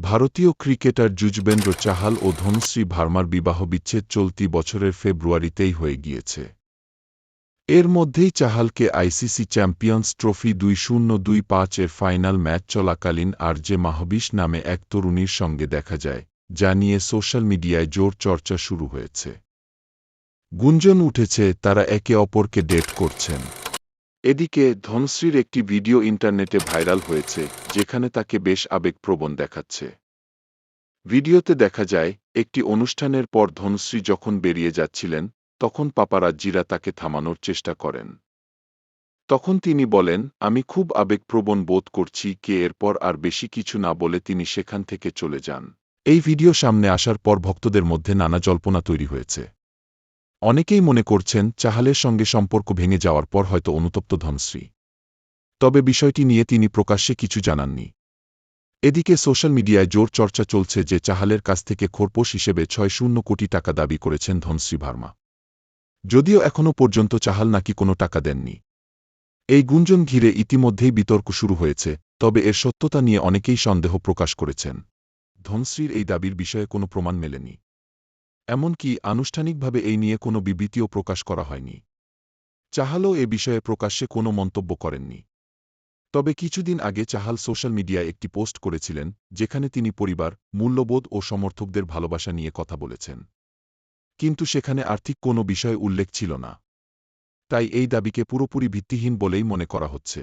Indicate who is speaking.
Speaker 1: ভারতীয় ক্রিকেটার যুজবেন্দ্র চাহাল ও ধনশ্রী ভার্মার বিবাহ বিচ্ছেদ চলতি বছরের ফেব্রুয়ারিতেই হয়ে গিয়েছে। এর মধ্যেই চাহালকে আইসিসি চ্যাম্পিয়ন্স ট্রফি দুই শূন্য দুই পাঁচের ফাইনাল ম্যাচ চলাকালীন আর যে মাহবিশ নামে এক তরুণীর সঙ্গে দেখা যায়, যা নিয়ে সোশ্যাল মিডিয়ায় জোর চর্চা শুরু হয়েছে। গুঞ্জন উঠেছে তারা একে অপরকে ডেট করছেন। এদিকে ধনশ্রীর একটি ভিডিও ইন্টারনেটে ভাইরাল হয়েছে, যেখানে তাকে বেশ আবেগপ্রবণ দেখাচ্ছে। ভিডিওতে দেখা যায়, একটি অনুষ্ঠানের পর ধনশ্রী যখন বেরিয়ে যাচ্ছিলেন, তখন পাপারাজ্জিরা তাকে থামানোর চেষ্টা করেন। তখন তিনি বলেন, আমি খুব আবেগপ্রবণ বোধ করছি কে এরপর আর বেশি কিছু না বলে তিনি সেখান থেকে চলে যান। এই ভিডিও সামনে আসার পর ভক্তদের মধ্যে নানা জল্পনা তৈরি হয়েছে। অনেকেই মনে করছেন চাহালের সঙ্গে সম্পর্ক ভেঙে যাওয়ার পর হয়তো অনুতপ্ত ধনশ্রী। তবে বিষয়টি নিয়ে তিনি প্রকাশ্যে কিছু জানাননি। এদিকে সোশ্যাল মিডিয়ায় জোর চর্চা চলছে যে চাহালের কাছ থেকে খোরপোশ হিসেবে ছয় শূন্য কোটি টাকা দাবি করেছেন ধনশ্রী ভার্মা। যদিও এখনও পর্যন্ত চাহাল নাকি কোনো টাকা দেননি। এই গুঞ্জন ঘিরে ইতিমধ্যেই বিতর্ক শুরু হয়েছে, তবে এর সত্যতা নিয়ে অনেকেই সন্দেহ প্রকাশ করেছেন। ধনশ্রীর এই দাবির বিষয়ে কোনো প্রমাণ মেলেনি। এমনকি আনুষ্ঠানিকভাবে এই নিয়ে কোনো বিবৃতিও প্রকাশ করা হয়নি। চাহালও এ বিষয়ে প্রকাশ্যে কোনো মন্তব্য করেননি। তবে কিছুদিন আগে চাহাল সোশ্যাল মিডিয়ায় একটি পোস্ট করেছিলেন, যেখানে তিনি পরিবার, মূল্যবোধ ও সমর্থকদের ভালোবাসা নিয়ে কথা বলেছেন। কিন্তু সেখানে আর্থিক কোনো বিষয় উল্লেখ ছিল না। তাই এই দাবিকে পুরোপুরি ভিত্তিহীন বলেই মনে করা হচ্ছে।